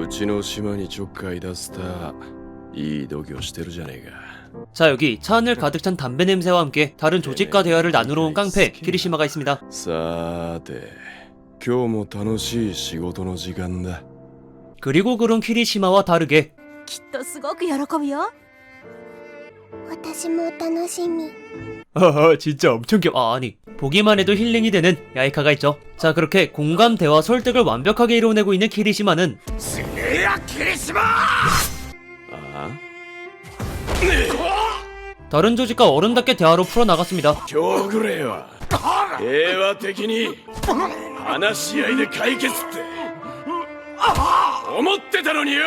うちの島にちょっかい出すたいい度胸してるじゃねえか 자 여기 차 안을 가득 찬 담배 냄새와 함께 다른 조직과 대화를 나누러 온 깡패 키리시마가 있습니다. さーて今日も楽しい仕事の時間だ 그리고 그런 키리시마와 다르게 きっとすごく喜ぶよ私も楽しみ 하하 진짜 엄청 귀여 아 아니 보기만 해도 힐링이 되는 야이카가 있죠. 자 그렇게 공감 대화 설득을 완벽하게 이뤄내고 있는 키리시마는 あ 다른 조직과 어른답게 대화로 풀어나갔습니다. 今日ぐれは平和的に話し合いで解決って思ってたのによ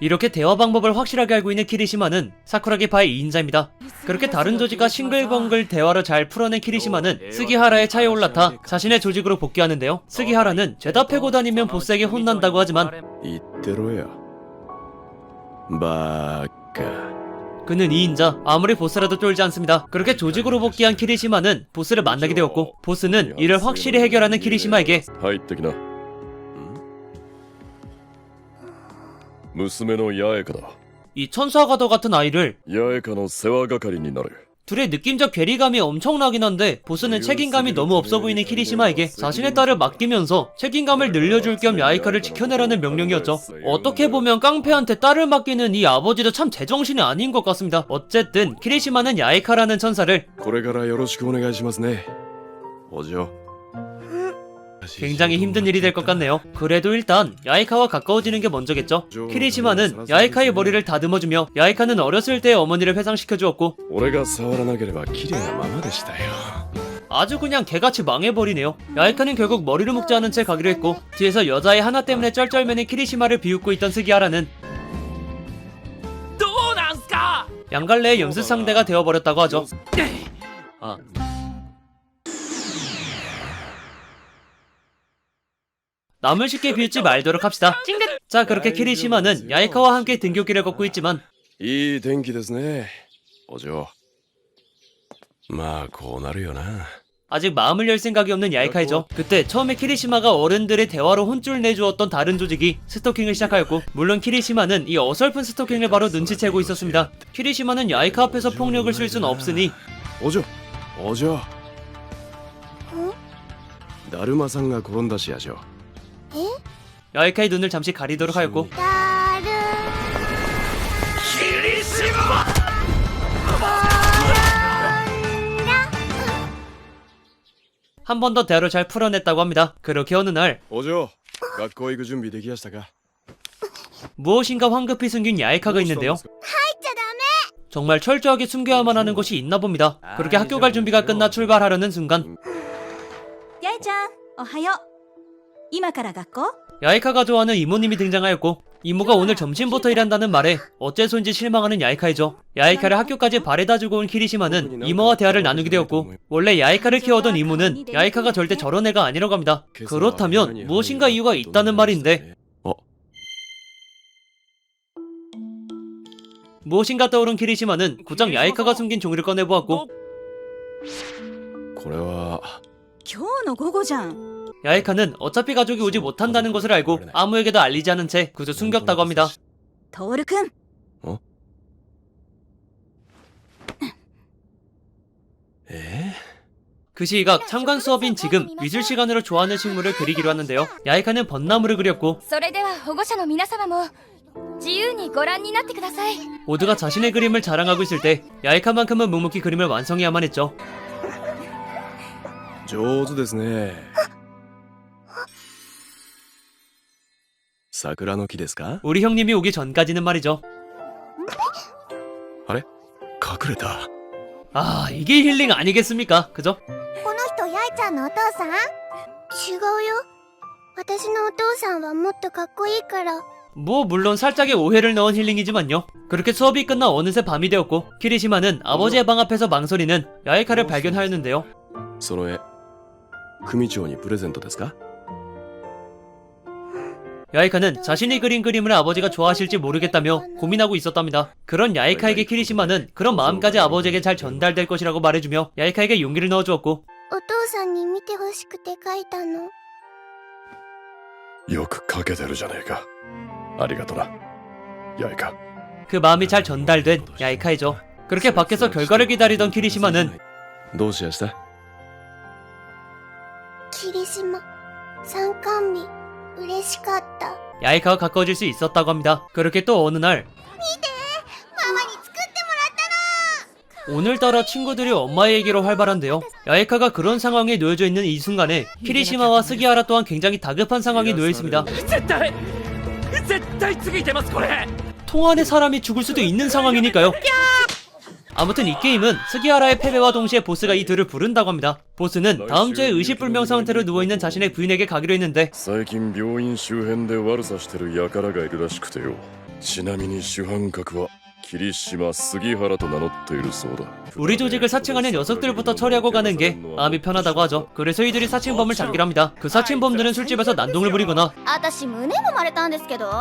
이렇게 대화 방법을 확실하게 알고 있는 키리시마는 사쿠라기파의 2인자입니다. 그렇게 다른 조직과 싱글벙글 대화를 잘 풀어낸 키리시마는 스기하라의 차에 올라타 자신의 조직으로 복귀하는데요. 스기하라는 죄다 패고 다니면 보스에게 혼난다고 하지만 이대로야. 마카 그는 2인자 아무리 보스라도 쫄지 않습니다. 그렇게 조직으로 복귀한 키리시마는 보스를 만나게 되었고 보스는 이를 확실히 해결하는 키리시마에게 하이뜨기나 娘の八重香だ 이 천사가더 같은 아이를 八重香の世話係になる 둘의 느낌적 괴리감이 엄청나긴 한데 보스는 책임감이 너무 없어 보이는 키리시마에게 자신의 딸을 맡기면서 책임감을 늘려줄 겸 야이카를 지켜내라는 명령이었죠. 어떻게 보면 깡패한테 딸을 맡기는 이 아버지도 참 제정신이 아닌 것 같습니다. 어쨌든 키리시마는 야이카라는 천사를 これからよろしくお願いしますねお嬢 굉장히 힘든 일이 될 것 같네요. 그래도 일단 야이카와 가까워지는 게 먼저겠죠. 키리시마는 야이카의 머리를 다듬어주며 야이카는 어렸을 때의 어머니를 회상시켜 주었고 아주 그냥 개같이 망해버리네요. 야이카는 결국 머리를 묶지 않은 채 가기로 했고 뒤에서 여자의 하나 때문에 쩔쩔매는 키리시마를 비웃고 있던 스기하라는 양갈래의 연습 상대가 되어버렸다고 하죠. 아 남을 쉽게 비웃지 말도록 합시다. 자 그렇게 키리시마는 야이카와 함께 등교길을 걷고 있지만 いい天気ですねお嬢まあこうなるよな 아직 마음을 열 생각이 없는 야이카이죠. 그때 처음에 키리시마가 어른들의 대화로 혼쭐 내주었던 다른 조직이 스토킹을 시작하였고 물론 키리시마는 이 어설픈 스토킹을 바로 눈치채고 있었습니다. 키리시마는 야이카 앞에서 폭력을 쓸 수는 없으니 お嬢お嬢だるまさんが転んだしやし ょ 야이카의 눈을 잠시 가리도록 하였고 だる 한 번 더 대화를 잘 풀어냈다고 합니다. 그렇게 어느 날 お嬢学校行く準備できやしたか 무엇인가 황급히 숨긴 야이카가 있는데요. 入っちゃダメ 정말 철저하게 숨겨야만 하는 것이 있나 봅니다. 그렇게 학교 갈 준비가 끝나 출발하려는 순간 八重ちゃんおはよう今から学校 야이카가 좋아하는 이모님이 등장하였고 이모가 오늘 점심부터 일한다는 말에 어째서인지 실망하는 야이카이죠. 야이카를 학교까지 바래다 주고 온 키리시마는 이모와 대화를 나누게 되었고 원래 야이카를 키워던 이모는 야이카가 절대 저런 애가 아니라고 합니다. 그렇다면 무엇인가 이유가 있다는 말인데 あ 무엇인가 떠오른 키리시마는 고작 야이카가 숨긴 종이를 꺼내보았고 これは今日の午後じゃん 야이카는 어차피 가족이 오지 못한다는 것을 알고 아무에게도 알리지 않은 채 그저 숨겼다고 합니다. 徹くんえ 그 시각 참관 수업인 지금 미술 시간으로 좋아하는 식물을 그리기로 하는데요. 야이카는 벚나무를 그렸고 それでは保護者の皆様も自由にご覧になってください 모두가 자신의 그림을 자랑하고 있을 때 야이카만큼은 묵묵히 그림을 완성해야만 했죠. 上手ですね 桜の木ですか 우리 형님이 오기 전까지는 말이죠. あれ隠れた 아 이게 힐링 아니겠습니까? 그죠? この人八重ちゃんのお父さん違うよ私のお父さんはもっとかっこいいから 뭐 물론 살짝의 오해를 넣은 힐링이지만요. 그렇게 수업이 끝나 어느새 밤이 되었고 키리시마는 아버지의 방 앞에서 망설이는 야이카를 발견하였는데요. その絵組長にプレゼントですか 야이카는 자신이 그린 그림을 아버지가 좋아하실지 모르겠다며 고민하고 있었답니다. 그런 야이카에게 키리시마는 그런 마음까지 아버지에게 잘 전달될 것이라고 말해주며 야이카에게 용기를 넣어주었고 お父さんに見てほしくて書いたのよく描けてるじゃねえか ありがとな八重か 그 마음이 잘 전달된 야이카이죠. 그렇게 밖에서 결과를 기다리던 키리시마는 どうしやした霧島参観日 嬉しかった 야이카와 가까워질 수 있었다고 합니다. 그렇게 또 어느 날 ママに作ってもらったの 오늘따라 친구들이 엄마에게로 활발한데요. 야이카가 그런 상황에 놓여져 있는 이 순간에 키리시마와 스기하라 또한 굉장히 다급한 상황에 놓여 있습니다. 絶対絶対次出ますこれ 통안의 사람이 죽을 수도 있는 상황이니까요. 아무튼 이 게임은 스기하라의 패배와 동시에 보스가 이 둘을 부른다고 합니다. 보스는 다음 주에 의식불명 상태로 누워있는 자신의 부인에게 가기로 했는데 最近病院周辺で悪さしてる輩がいるらしくてよちなみに主犯格は 霧島杉原と名乗っているそうだ 우리 조직을 사칭하는 녀석들부터 처리하고 가는 게 마음이 편하다고 하죠. 그래서 이들이 사칭범을 잡기로 합니다. 그 사칭범들은 술집에서 난동을 부리거나 私胸揉まれたんですけど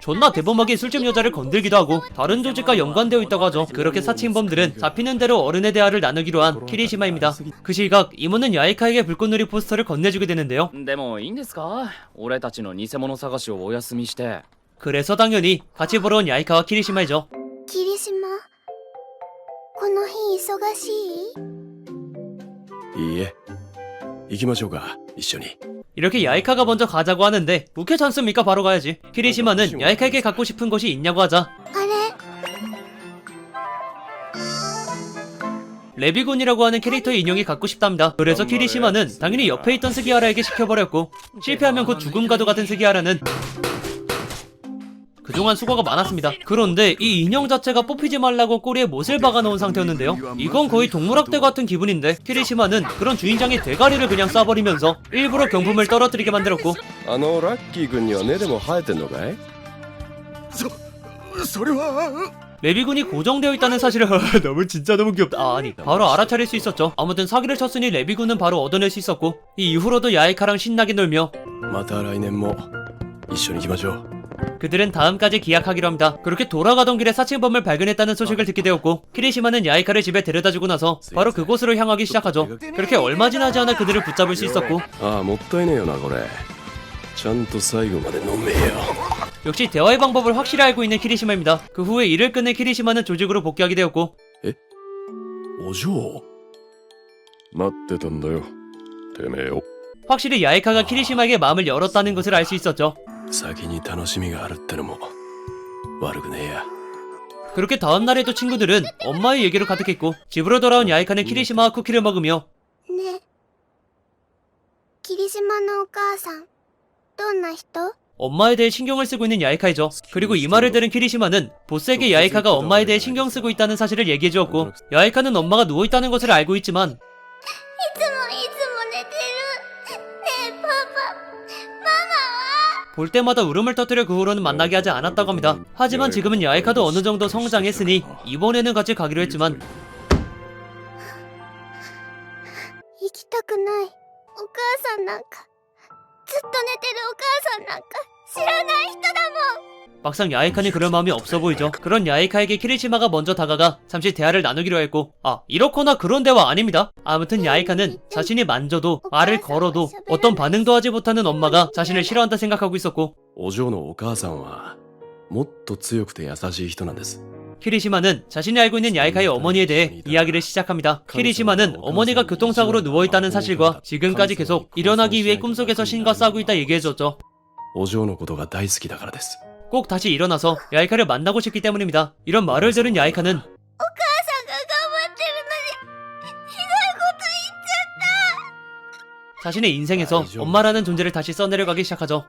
존나 대범하게 술집 여자를 건들기도 하고 다른 조직과 연관되어 있다고 하죠. 그렇게 사칭범들은 잡히는 대로 어른의 대화를 나누기로 한 키리시마입니다. 그 시각 이모는 야이카에게 불꽃놀이 포스터를 건네주게 되는데요. でもいいんですか俺たちの偽物探しをお休みして 그래서 당연히 같이 보러 온 야이카와 키리시마이죠. 霧島この日忙しいいいえ行きましょうか一緒に 이렇게 야이카가 먼저 가자고 하는데 웃겨지 않습니까? 바로 가야지. 키리시마는 야이카에게 갖고 싶은 것이 있냐고 하자 あれ 레비군이라고 하는 캐릭터의 인형이 갖고 싶답니다. 그래서 키리시마는 당연히 옆에 있던 스기하라에게 시켜버렸고 실패하면 곧 죽음과도 같은 스기하라는 그동안 수고가 많았습니다. 그런데 이 인형 자체가 뽑히지 말라고 꼬리에 못을 박아놓은 상태였는데요. 이건 거의 동물학대 같은 기분인데 키리시마는 그런 주인장의 대가리를 그냥 쏴버리면서 일부러 경품을 떨어뜨리게 만들었고 あのラッキー君には根でも生えてんのかいそれは 레비군이 고정되어 있다는 사실을 너무 진짜 너무 귀엽다. 아, 아니 바로 알아차릴 수 있었죠. 아무튼 사기를 쳤으니 레비군은 바로 얻어낼 수 있었고 이 이후로도 야이카랑 신나게 놀며 また来年も一緒に行きましょう 그들은 다음까지 기약하기로 합니다. 그렇게 돌아가던 길에 사칭범을 발견했다는 소식을 듣게 되었고 키리시마는 야이카를 집에 데려다주고 나서 바로 그곳으로 향하기 시작하죠. 그렇게 얼마 지나지 않아 그들을 붙잡을 수 있었고 ああもったいねえよなこれちゃんと最後まで飲めよ 역시 대화의 방법을 확실히 알고 있는 키리시마입니다. 그 후에 일을 끝낸 키리시마는 조직으로 복귀하게 되었고 お嬢待ってたんだよてめえを 확실히 야이카가 키리시마에게 마음을 열었다는 것을 알 수 있었죠. 先に楽しみがあるってのも悪くねえや 그렇게 다음날에도 친구들은 엄마의 얘기로 가득했고 집으로 돌아온 야이카는 키리시마와 쿠키를 먹으며 ね霧島のお母さんどんな人 엄마에 대해 신경을 쓰고 있는 야이카이죠. 그리고 이 말을 들은 키리시마는 보스에게 야이카가 엄마에 대해 신경 쓰고 있다는 사실을 얘기해 주었고 야이카는 엄마가 누워 있다는 것을 알고 있지만 いつも 볼 때마다 울음을 터뜨려 그 후로는 만나게 하지 않았다고 합니다. 하지만 지금은 야이카도 어느 정도 성장했으니 이번에는 같이 가기로 했지만 行きたくないお母さんなんかずっと寝てるお母さんなんか知らない人だもん 막상 야이카는 그럴 마음이 없어 보이죠. 그런 야이카에게 키리시마가 먼저 다가가 잠시 대화를 나누기로 했고 아 이렇거나 그런 대화 아닙니다. 아무튼 야이카는 자신이 만져도 말을 걸어도 어떤 반응도 하지 못하는 엄마가 자신을 싫어한다 생각하고 있었고 お嬢のお母さんはもっと強くて優しい人なんです 키리시마는 자신이 알고 있는 야이카의 어머니에 대해 이야기를 시작합니다. 키리시마는 어머니가 교통사고로 누워있다는 사실과 지금까지 계속 일어나기 위해 꿈속에서 신과 싸우고 있다 얘기해줬죠. お嬢のことが大好きだからです 꼭 다시 일어나서 야이카를 만나고 싶기 때문입니다. 이런 말을 들은 야이카는 お母さんが頑張ってるのにひどいこと言っちゃっ 자신의 인생에서 엄마라는 존재를 다시 써내려가기 시작하죠.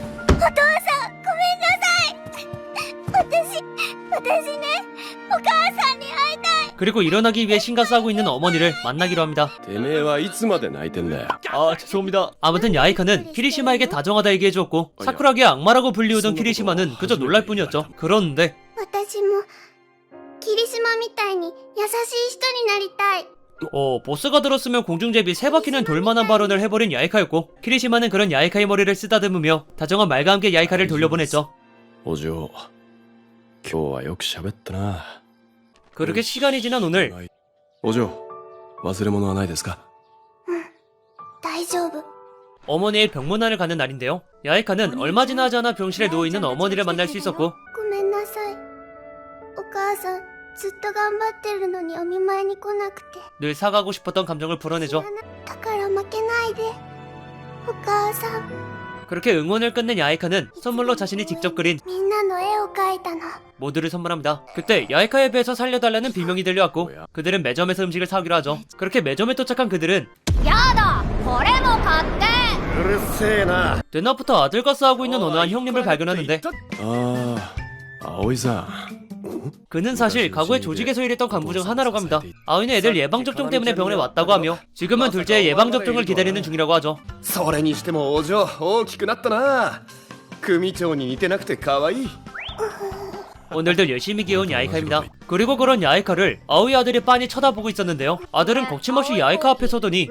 그리고 일어나기 위해 신과 싸우고 있는 어머니를 만나기로 합니다. てめえはいつまで泣いてんだよ 아 죄송합니다. 아무튼 야이카는 키리시마에게 다정하다 얘기해주었고 사쿠라기의 악마라고 불리우던 키리시마는 그저 놀랄 뿐이었죠. 그런데 私も霧島みたいに優しい人になりたい 어 보스가 들었으면 공중제비 세 바퀴는 돌만한 발언을 해버린 야이카였고 키리시마는 그런 야이카의 머리를 쓰다듬으며 다정한 말과 함께 야이카를 돌려보냈죠. お嬢今日はよく喋ったな 그렇게 시간이 지난 오늘 お嬢忘れ物はないですか大丈夫 어머니의 병문안을 가는 날인데요. 야이카는 얼마 지나지 않아 병실에 누워있는 어머니를 만날 수 있었고 ごめんなさいお母さんずっと頑張ってるのにお見舞いに来なくて 늘 사가고 싶었던 감정을 풀어내죠. だから負けないでお母さん 그렇게 응원을 끝낸 야이카는 선물로 자신이 직접 그린 모두를 선물합니다. 그때 야이카의 배에서 살려달라는 비명이 들려왔고 그들은 매점에서 음식을 사오기로 하죠. 그렇게 매점에 도착한 그들은 야다! 거래모 갔대! 으르세나 되나부터 아들과 싸우고 있는 어느한 형님을 발견하는데 아... 아오이사 그는 사실 과거에 조직에서 일했던 간부 중 하나라고 합니다. 아이는 애들 예방접종 때문에 병원에 왔다고 하며 지금은 둘째의 예방접종을 기다리는 중이라고 하죠. それにしてもお嬢大きくなったな組長に似てなくて可愛い 오늘도 열심히 귀여운 야이카입니다. 그리고 그런 야이카를 아오이 아들이 빤히 쳐다보고 있었는데요. 아들은 거침없이 야이카 앞에 서더니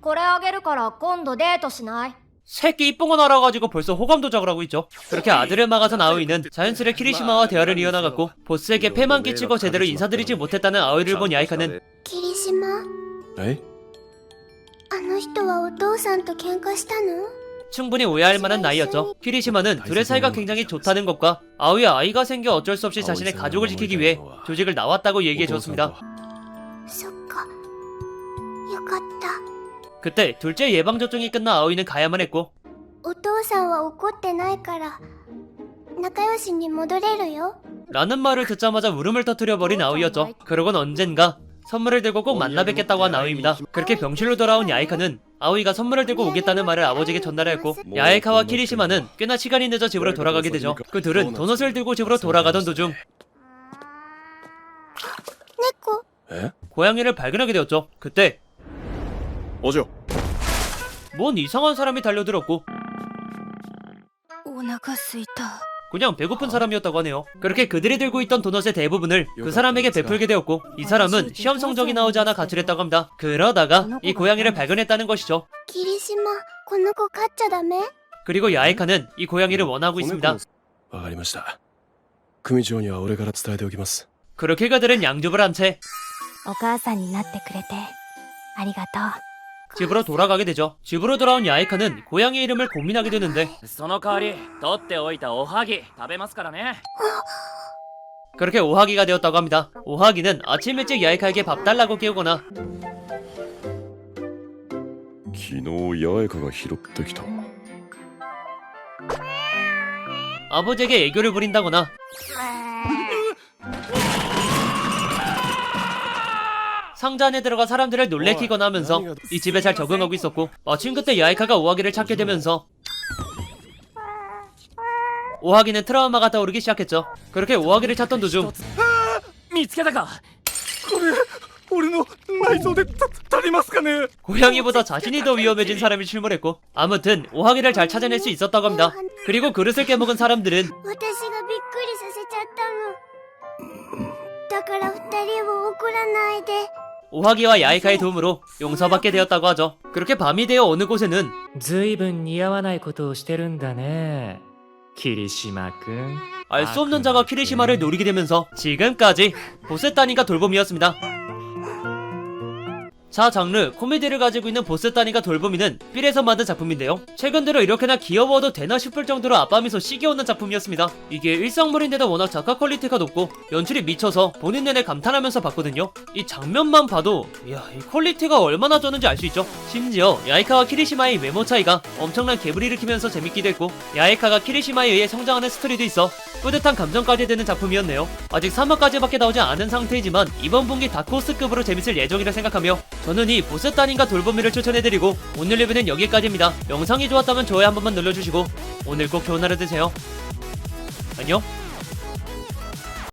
これあげるから今度デートしない 새끼 이쁜거 날아가지고 벌써 호감 도작을 하고 있죠. 그렇게 아들을 막아선 아오이는 자연스레 키리시마와 대화를 이어나갔고 보스에게 패만 끼치고 제대로 인사드리지 못했다는 아오이를 본 야이카는 霧島えあの人はお父さんと喧嘩したの 충분히 오해할 만한 나이였죠. 키리시마는 둘의 사이가 굉장히 좋다는 것과 아오이와 아이가 생겨 어쩔 수 없이 자신의 가족을 지키기 위해 조직을 나왔다고 얘기해 줬습니다. そっかよかった 그때 둘째 예방접종이 끝나 아오이는 가야만 했고 お父さんは怒ってないから仲良しに戻れるよ 라는 말을 듣자마자 울음을 터뜨려버린 아오이였죠. 그러곤 언젠가 선물을 들고 꼭 만나 뵙겠다고 한 아오이입니다. 그렇게 병실로 돌아온 야이카는 아오이가 선물을 들고 오겠다는 말을 아버지에게 전달했고 야이카와 키리시마는 꽤나 시간이 늦어 집으로 돌아가게 되죠. 그 둘은 도넛을 들고 집으로 돌아가던 도중 猫え 고양이를 발견하게 되었죠. 그때 お嬢 뭔 이상한 사람이 달려들었고 お腹すいた 그냥 배고픈 사람이었다고 하네요. 그렇게 그들이 들고 있던 도넛의 대부분을 그 사람에게 베풀게 되었고 이 사람은 시험 성적이 나오지 않아 가출했다고 합니다. 그러다가 이 고양이를 발견했다는 것이죠. 霧島この子飼っちゃダメ 그리고 야이카는 이 고양이를 원하고 있습니다. わかりました組長には俺から伝えておきます 그렇게 그들은 양줍을 한 채 お母さんになってくれてありがとう 집으로 돌아가게 되죠. 집으로 돌아온 야이카는 고양이 이름을 고민하게 되는데 その代わり取っておいたおはぎ食べますからね 그렇게 오하기가 되었다고 합니다. 오하기는 아침 일찍 야이카에게 밥 달라고 깨우거나 昨日八重香が拾ってきた 아버지에게 애교를 부린다거나 상자 안에 들어가 사람들을 놀래키거나 하면서 이 집에 잘 적응하고 있었고 마침 그때 야이카가 오하기를 찾게 되면서 오하기는 트라우마가 떠오르기 시작했죠. 그렇게 오하기를 찾던 도중 見つけたか俺の内臓で足りますかね 고양이보다 자신이 더 위험해진 사람이 출몰했고 아무튼 오하기를 잘 찾아낼 수 있었다고 합니다. 그리고 그릇을 깨먹은 사람들은 私がびっくりさせちゃったのだから二人を怒らないで 오하기와 야이카의 도움으로 용서받게 되었다고 하죠. 그렇게 밤이 되어 어느 곳에는 ずいぶん似合わないことをしてるんだね霧島くん 알 수 없는 자가 키리시마를 노리게 되면서 지금까지 보스따니가 돌봄이었습니다. 자 장르 코미디를 가지고 있는 보스 따니가 돌봄이는 필에서 만든 작품인데요. 최근 들어 이렇게나 귀여워도 되나 싶을 정도로 아빠미소 시겨오는 작품이었습니다. 이게 일상물인데도 워낙 작가 퀄리티가 높고 연출이 미쳐서 본인 내내 감탄하면서 봤거든요. 이 장면만 봐도 이야 이 퀄리티가 얼마나 좋은지 알 수 있죠. 심지어 야이카와 키리시마의 외모 차이가 엄청난 갭을 일으키면서 재밌기도 했고 야이카가 키리시마에 의해 성장하는 스토리도 있어 뿌듯한 감정까지 드는 작품이었네요. 아직 3화까지밖에 나오지 않은 상태이지만 이번 분기 다크호스급으로 재밌을 예정이라 생각하며 저는 이 보스 따님과 돌봄이를 추천해드리고 오늘 리뷰는 여기까지입니다. 영상이 좋았다면 좋아요 한 번만 눌러주시고 오늘 꼭 좋은 하루 되세요. 안녕.